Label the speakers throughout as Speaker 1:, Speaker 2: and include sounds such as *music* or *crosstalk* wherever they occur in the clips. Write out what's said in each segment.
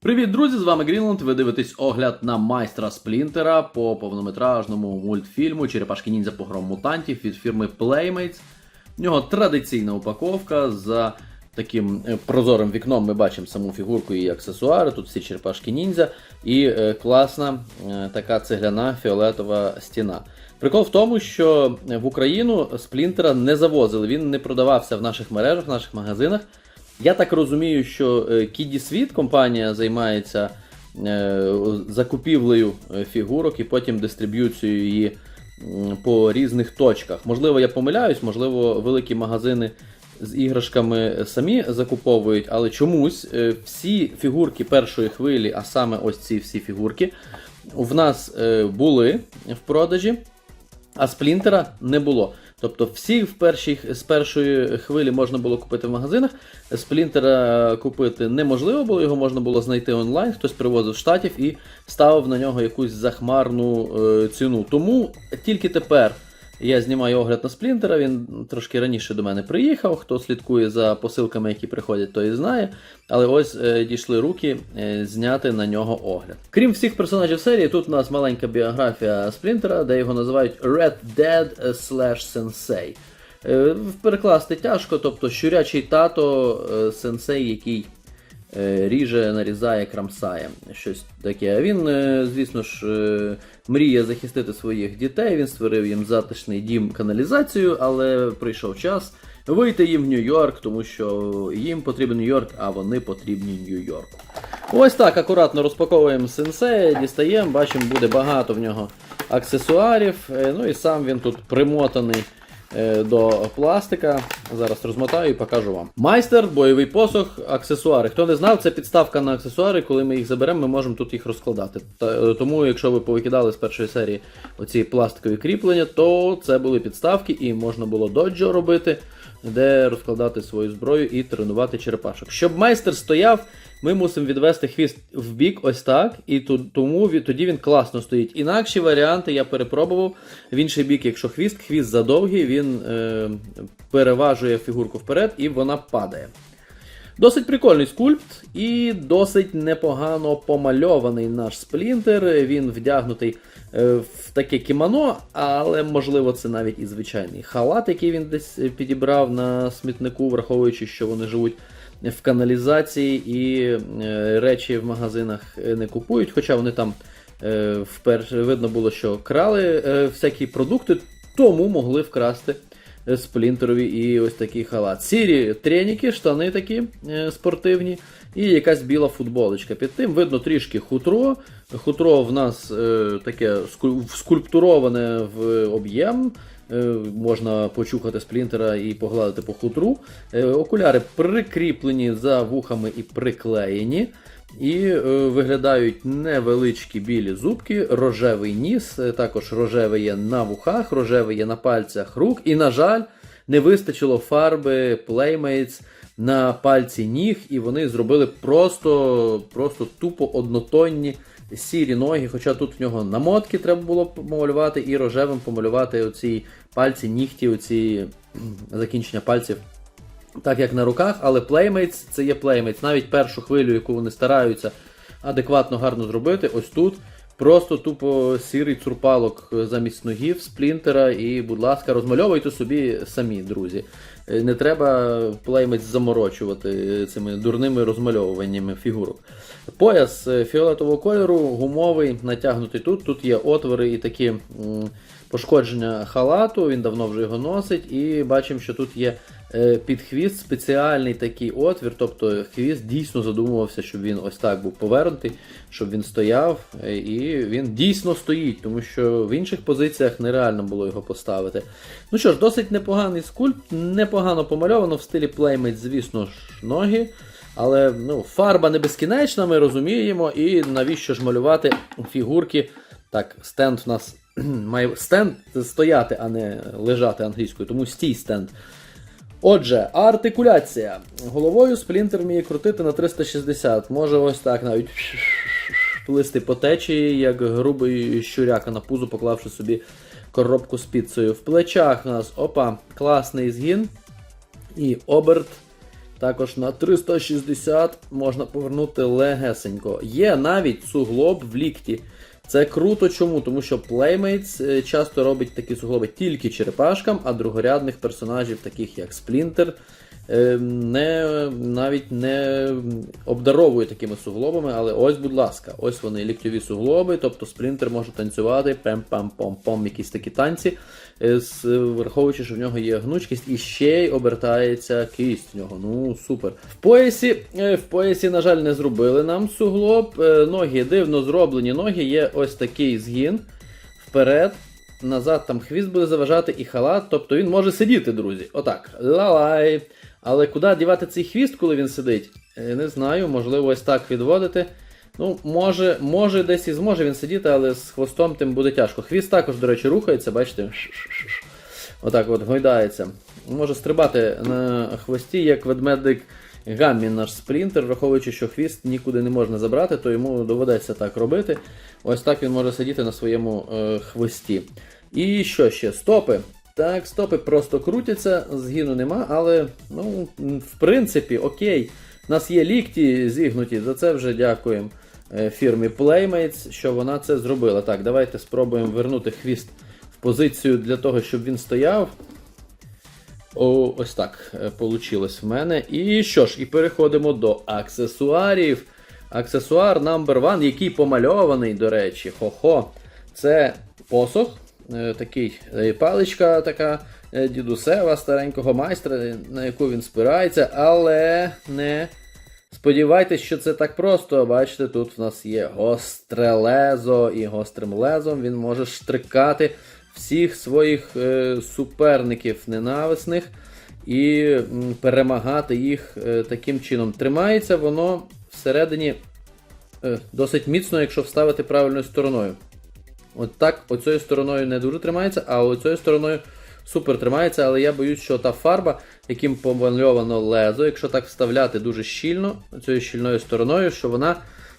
Speaker 1: Привіт, друзі! З вами Грінланд. Ви дивитесь огляд на майстра Сплінтера по повнометражному мультфільму Черепашки ніндзя погром мутантів від фірми Playmates. В нього традиційна упаковка за таким е, прозорим вікном. Ми бачимо саму фігурку і аксесуари. Тут всі черепашки ніндзя, і е, класна е, така цегляна фіолетова стіна. Прикол в тому, що в Україну Сплінтера не завозили, він не продавався в наших мережах, в наших магазинах. Я так розумію, що е, Кіді Світ компанія займається е, закупівлею е, фігурок і потім дистриб'юцією її по різних точках. Можливо, я помиляюсь, можливо, великі магазини з іграшками самі закуповують, але чомусь е, всі фігурки першої хвилі, а саме ось ці всі фігурки, в нас е, були в продажі, а сплінтера не було. Тобто всі в першій, з першої хвилі можна було купити в магазинах. Сплінтера купити неможливо було, його можна було знайти онлайн, хтось привозив з штатів і ставив на нього якусь захмарну е, ціну. Тому тільки тепер я знімаю огляд на сплінтера. Він трошки раніше до мене приїхав. Хто слідкує за посилками, які приходять, той і знає. Але ось е, дійшли руки е, зняти на нього огляд. Крім всіх персонажів серії, тут у нас маленька біографія сплінтера, де його називають Red Dead slash Sensei. Е, Перекласти тяжко, тобто щурячий тато е, сенсей, який ріже, нарізає, крамсає. Щось таке. А Він, е, звісно ж, е, мріє захистити своїх дітей. Він створив їм затишний дім каналізацію, але прийшов час вийти їм в Нью-Йорк, тому що їм потрібен Нью-Йорк, а вони потрібні Нью-Йорку. Ось так акуратно розпаковуємо сенсея, дістаємо, бачимо, буде багато в нього аксесуарів. Е, Ну і сам він тут примотаний е, до пластика. Зараз розмотаю і покажу вам. Майстер, бойовий посох, аксесуари. Хто не знав, це підставка на аксесуари. Коли ми їх заберемо, ми можемо тут їх розкладати. Е, тому, якщо ви повикидали з першої серії оці пластикові кріплення, то це були підставки і можна було доджо робити, де розкладати свою зброю і тренувати черепашок. Щоб майстер стояв. Ми мусимо відвести хвіст в бік ось так, і тому тоді він класно стоїть. Інакші варіанти я перепробував. В інший бік, якщо хвіст, хвіст задовгий, він е, переважує фігурку вперед і вона падає. Досить прикольний скульпт і досить непогано помальований наш сплінтер. Він вдягнутий е, в таке кімоно, але можливо це навіть і звичайний халат, який він десь е, підібрав на смітнику, враховуючи, що вони живуть в каналізації і е, речі в магазинах е, не купують, хоча вони там е, вперше видно було, що крали всякі продукти, тому могли вкрасти сплінтерові і ось такий халат. Сірі треніки, штани такі спортивні, і якась біла футболочка. Під тим видно трішки хутро. Хутро в нас таке скуль- скульптуроване в об'єм. Е, Можна почухати сплінтера і погладити по хутру. Е, Окуляри прикріплені за вухами і приклеєні. І е, виглядають невеличкі білі зубки, рожевий ніс, також рожевий є на вухах, рожевий є на пальцях рук. І, на жаль, не вистачило фарби Playmates на пальці ніг, і вони зробили просто, просто тупо однотонні сірі ноги. Хоча тут в нього намотки треба було помалювати, і рожевим помалювати оці пальці, нігті, оці закінчення пальців. Так як на руках, але Playmates це є Playmates. Навіть першу хвилю, яку вони стараються адекватно гарно зробити, ось тут просто тупо сірий цурпалок замість ногів, сплінтера, і, будь ласка, розмальовуйте собі самі, друзі. Е, Не треба Playmates заморочувати цими дурними розмальовуваннями фігурок. Пояс е, фіолетового кольору, гумовий, натягнутий тут. Тут є отвори і такі пошкодження халату, він давно вже його носить, і бачимо, що тут є е, під хвіст спеціальний такий отвір, тобто хвіст дійсно задумувався, щоб він ось так був повернутий, щоб він стояв, е, і він дійсно стоїть, тому що в інших позиціях нереально було його поставити. Ну що ж, досить непоганий скульпт, непогано помальовано в стилі Playmate, звісно ж, ноги. Але ну, фарба не безкінечна, ми розуміємо, і навіщо ж малювати фігурки. Так, стенд в нас *clears throat* має стенд стояти, а не лежати англійською, тому стій стенд. Отже, артикуляція. Головою сплінтер вміє крутити на 360. Може ось так навіть плисти по течії, як грубий щуряка на пузо, поклавши собі коробку з піцею. В плечах у нас опа, класний згін і оберт Також на 360 можна повернути легесенько. Є навіть суглоб в лікті. Це круто чому? Тому що Playmates е, часто робить такі суглоби тільки черепашкам, а другорядних персонажів, таких як е, не, навіть не обдаровує такими суглобами, але ось, будь ласка, ось вони ліктьові суглоби, тобто Splinter може танцювати, пем-пам-пом-пом, якісь такі танці, е, враховуючи, що в нього є гнучкість і ще й обертається кисть в нього. Ну, супер. В поясі, е, в поясі, на жаль, не зробили нам суглоб. Е, Ноги дивно зроблені ноги, є ось такий згін вперед. Назад там хвіст буде заважати і халат, тобто він може сидіти, друзі. Отак. Лалай. Але куди дівати цей хвіст, коли він сидить? Е, Не знаю, можливо, ось так відводити. Ну, може, може десь і зможе він сидіти, але з хвостом тим буде тяжко. Хвіст також, до речі, рухається, бачите? Отак от гойдається. Може стрибати на хвості, як ведмедик Гаммі наш сплінтер, враховуючи, що хвіст нікуди не можна забрати, то йому доведеться так робити. Ось так він може сидіти на своєму е, хвості. І що ще? Стопи. Так, стопи просто крутяться, згину нема, але ну, в принципі, окей. У нас є лікті зігнуті, за це вже дякуємо е, фірмі Playmates, що вона це зробила. Так, давайте спробуємо вернути хвіст в позицію для того, щоб він стояв. О, ось так вийшло в мене. І що ж, і переходимо до аксесуарів. Аксесуар number one, який помальований, до речі, хо-хо. Це посох, е, такий е, паличка така е, дідусева старенького майстра, е, на яку він спирається, але не сподівайтесь, що це так просто. Бачите, тут в нас є гостре лезо, і гострим лезом він може штрикати всіх своїх е, суперників ненависних і перемагати їх е, таким чином. Тримається воно всередині е, досить міцно, якщо вставити правильною стороною. От так, оцією стороною не дуже тримається, а оцією стороною супер тримається, але я боюсь, що та фарба, яким помальовано лезо, якщо так вставляти дуже щільно, цією щільною стороною, що вона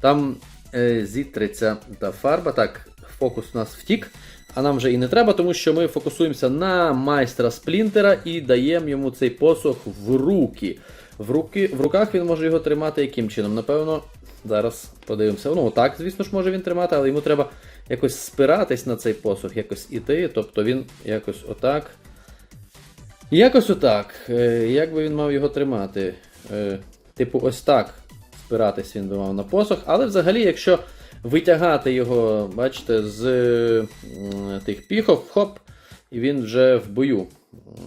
Speaker 1: там е, зітреться та фарба. Так, фокус у нас втік. А нам вже і не треба, тому що ми фокусуємося на майстра сплінтера і даємо йому цей посох в руки. В, руки. в руках він може його тримати яким чином? Напевно, зараз подивимося. Ну, так, звісно ж, може він тримати, але йому треба якось спиратись на цей посох, якось іти. Тобто він якось отак. Якось отак. Е, Як би він мав його тримати? Е, Типу, ось так спиратись він би мав на посох. Але взагалі, якщо витягати його, бачите, з тих піхов, хоп, і він вже в бою.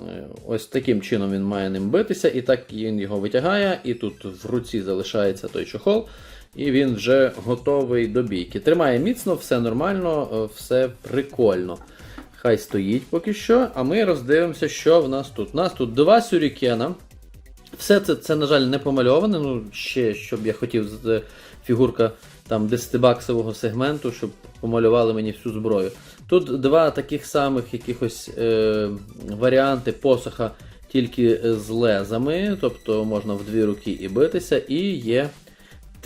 Speaker 1: Е, Ось таким чином він має ним битися, і так він його витягає, і тут в руці залишається той чохол, і він вже готовий до бійки. Тримає міцно, все нормально, е, все прикольно. Хай стоїть поки що, а ми роздивимося, що в нас тут. У нас тут два сюрікена. Все це, це, на жаль, не помальоване. Ну, ще щоб я хотів е, фігурка там 10-баксового сегменту, щоб помалювали мені всю зброю. Тут два таких самих якихось е, варіанти посоха, тільки з лезами, тобто можна в дві руки і битися, і є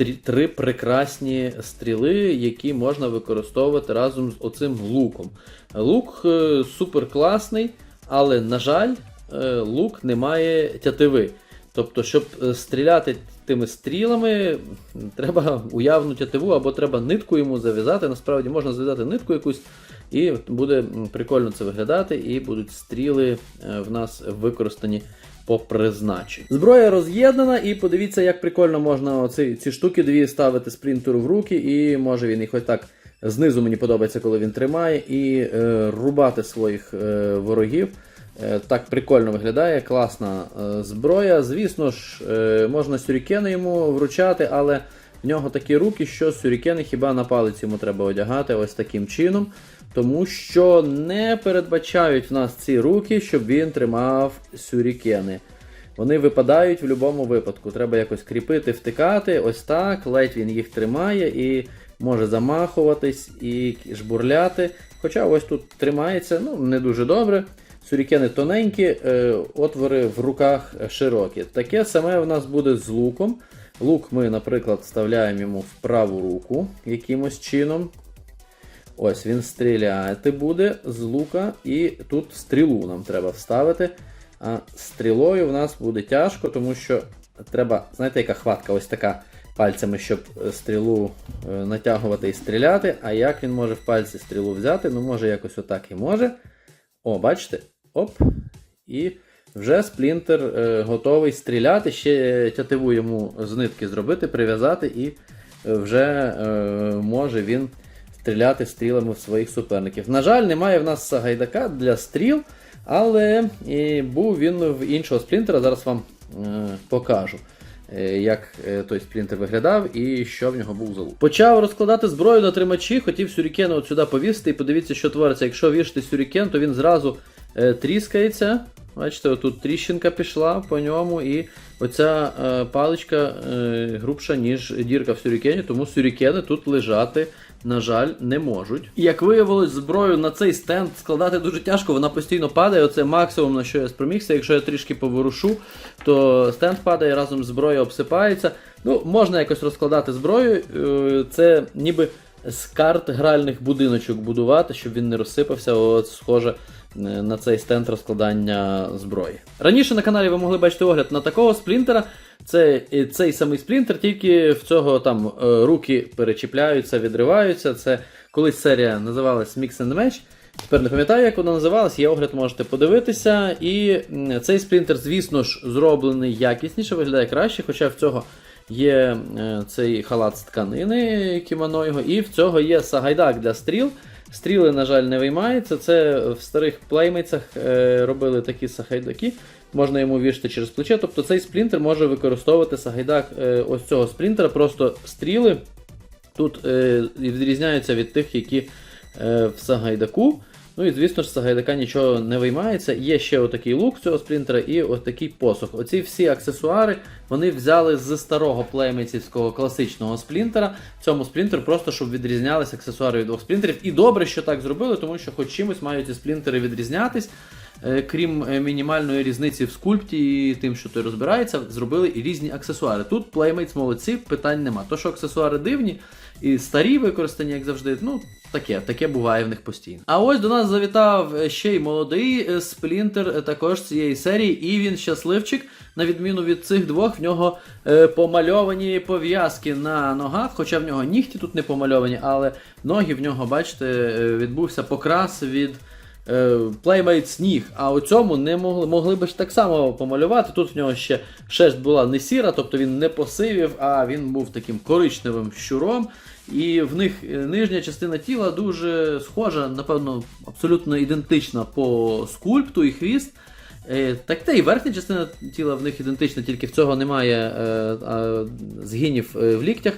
Speaker 1: три, прекрасні стріли, які можна використовувати разом з оцим луком. Лук е, супер класний, але, на жаль, е, лук не має тятиви. Тобто, щоб е, стріляти тими стрілами, треба уявну тятиву або треба нитку йому зав'язати. Насправді можна зав'язати нитку якусь, і буде прикольно це виглядати, і будуть стріли в нас використані по призначенню. Зброя роз'єднана, і подивіться, як прикольно можна оці, ці штуки дві ставити спринтеру в руки, і може він їх ось так знизу мені подобається, коли він тримає, і е, рубати своїх е, ворогів. Е, Так прикольно виглядає, класна е, зброя. Звісно ж, е, можна сюрікени йому вручати, але в нього такі руки, що сюрікени хіба на палець йому треба одягати ось таким чином. Тому що не передбачають в нас ці руки, щоб він тримав сюрікени. Вони випадають в будь-якому випадку. Треба якось кріпити, втикати, ось так. Ледь він їх тримає і може замахуватись і жбурляти. Хоча ось тут тримається ну, не дуже добре. Сюрікени тоненькі, е, отвори в руках широкі. Таке саме в нас буде з луком. Лук ми, наприклад, вставляємо йому в праву руку якимось чином. Ось він стріляти буде з лука, і тут стрілу нам треба вставити. А стрілою в нас буде тяжко, тому що треба, знаєте, яка хватка, ось така пальцями, щоб е, стрілу е, натягувати і стріляти. А як він може в пальці стрілу взяти? Ну, може, якось отак і може. О, бачите? Оп. І вже сплінтер е, готовий стріляти. Ще тятиву йому з нитки зробити, прив'язати, і е, вже е, може він стріляти стрілами в своїх суперників. На жаль, немає в нас Сагайдака для стріл, але і був він в іншого сплінтера. Зараз вам е, покажу. Е, Як е, той сплінтер виглядав і що в нього був за лук. Почав розкладати зброю на тримачі, хотів сюрікена от сюди повісити і подивіться, що твориться. Якщо вішати сюрікен, то він зразу е, тріскається. Бачите, отут тріщинка пішла по ньому, і оця паличка грубша, ніж дірка в сюрікені, тому сюрікени тут лежати, на жаль, не можуть. І як виявилось, зброю на цей стенд складати дуже тяжко, вона постійно падає. Оце максимум, на що я спромігся. Якщо я трішки поворушу, то стенд падає разом з зброєю обсипається. Ну, можна якось розкладати зброю. Е, Це ніби з карт гральних будиночок будувати, щоб він не розсипався. От схоже е, на цей стенд розкладання зброї. Раніше на каналі ви могли бачити огляд на такого сплінтера. Це цей самий сплінтер, тільки в цього там е, руки перечіпляються, відриваються. Це колись серія називалась Mix and Match. Тепер не пам'ятаю, як вона називалась, є огляд, можете подивитися. І цей сплінтер, звісно ж, зроблений якісніше, виглядає краще, хоча в цього є е, цей халат з тканини, кімоно його, і в цього є сагайдак для стріл. Стріли, на жаль, не виймаються. Це в старих плеймейцях е, робили такі сахайдаки. Можна йому вішати через плече. Тобто цей сплінтер може використовувати сагайдак е, ось цього сплінтера, просто стріли тут е, відрізняються від тих, які в Сагайдаку. Ну і звісно ж, з Сагайдака нічого не виймається. Є ще отакий лук цього сплінтера і отакий посох. Оці всі аксесуари вони взяли з старого плеймейцівського класичного сплінтера. Цьому сплінтеру просто щоб відрізнялися аксесуари від двох сплінтерів. І добре, що так зробили, тому що хоч чимось мають ці сплінтери відрізнятись. Е, Крім е, мінімальної різниці в скульпті і тим, що той розбирається, зробили і різні аксесуари. Тут Playmates молодці, питань нема. То, що аксесуари дивні і старі використані, як завжди, ну таке, таке буває в них постійно. А ось до нас завітав е, ще й молодий е, сплінтер е, також цієї серії, і він щасливчик. На відміну від цих двох, в нього е, помальовані пов'язки на ногах, хоча в нього нігті тут не помальовані, але ноги в нього, бачите, відбувся покрас від. Е, Playmates ніг, а у цьому не могли, могли би ж так само помалювати. Тут в нього ще шерсть була не сіра, тобто він не посивів, а він був таким коричневим щуром. І в них е, нижня частина тіла дуже схожа, напевно, абсолютно ідентична по скульпту і хвіст. Е, Так та і верхня частина тіла в них ідентична, тільки в цього немає е, згинів в ліктях.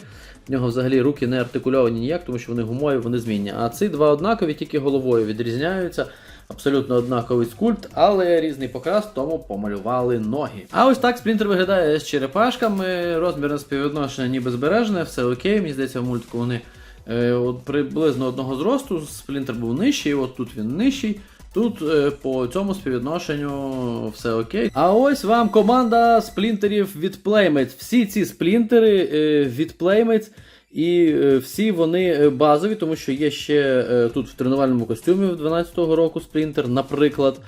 Speaker 1: В нього взагалі руки не артикульовані ніяк, тому що вони гумові, вони змінні. А ці два однакові, тільки головою відрізняються. Абсолютно однаковий скульпт, але різний покрас, тому помалювали ноги. А ось так сплінтер виглядає з черепашками, розмірне співвідношення ніби збережене, все окей. Мені здається, в мультику вони е, от приблизно одного зросту. Сплінтер був нижчий, от тут він нижчий. Тут е, по цьому співвідношенню все окей. А ось вам команда сплінтерів від Playmates. Всі ці сплінтери е, від Playmates. І е, всі вони е, базові, тому що є ще е, тут в тренувальному костюмі в 12-го року сплінтер, наприклад.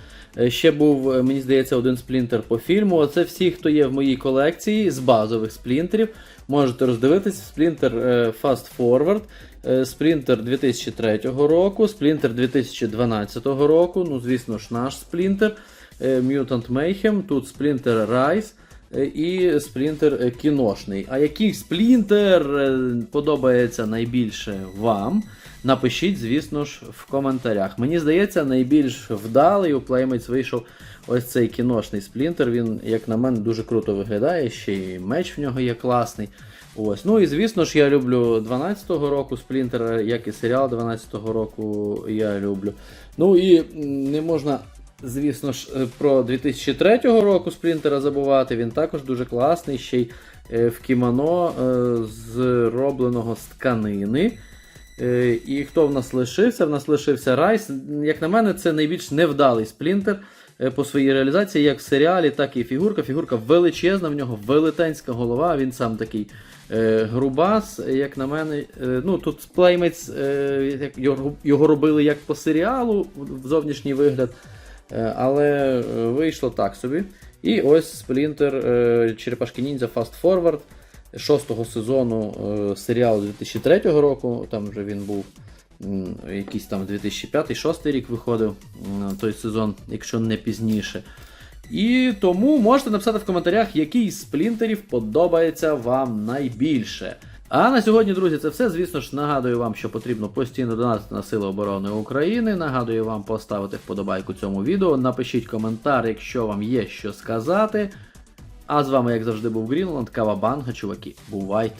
Speaker 1: Ще був, мені здається, один сплінтер по фільму. Оце всі, хто є в моїй колекції з базових сплінтерів. Можете роздивитися. Сплінтер Fast Forward, сплінтер 2003 року, сплінтер 2012 року. Ну, звісно ж, наш сплінтер. Mutant Mayhem, тут сплінтер Rise. І сплінтер кіношний. А який сплінтер е, подобається найбільше вам? Напишіть, звісно ж, в коментарях. Мені здається, найбільш вдалий у Playmates вийшов ось цей кіношний сплінтер. Він, як на мене, дуже круто виглядає. Ще й меч в нього є класний. Ось. Ну і звісно ж, я люблю 12-го року сплінтера, як і серіал 12-го року я люблю. Ну і не можна звісно ж, е, про 2003 року Сплінтера забувати. Він також дуже класний, ще й е, в кімоно е, зробленого з тканини. І хто в нас лишився? В нас лишився Райс. Як на мене, це найбільш невдалий сплінтер по своїй реалізації, як в серіалі, так і фігурка. Фігурка величезна, в нього велетенська голова, він сам такий грубас. Як на мене, ну тут його, його робили як по серіалу, в зовнішній вигляд. Е, Але е, вийшло так собі. І ось Сплінтер Черепашки Ніндзя Fast Forward шостого сезону е, серіалу 2003 року. Там вже він був якийсь там 2005-2006 рік виходив той сезон, якщо не пізніше. І тому можете написати в коментарях, який з сплінтерів подобається вам найбільше. А на сьогодні, друзі, це все. Звісно ж, нагадую вам, що потрібно постійно донатити на Сили оборони України. Нагадую вам поставити вподобайку цьому відео. Напишіть коментар, якщо вам є що сказати. А з вами, як завжди, був Грінланд, Кава Банга, чуваки. Бувайте!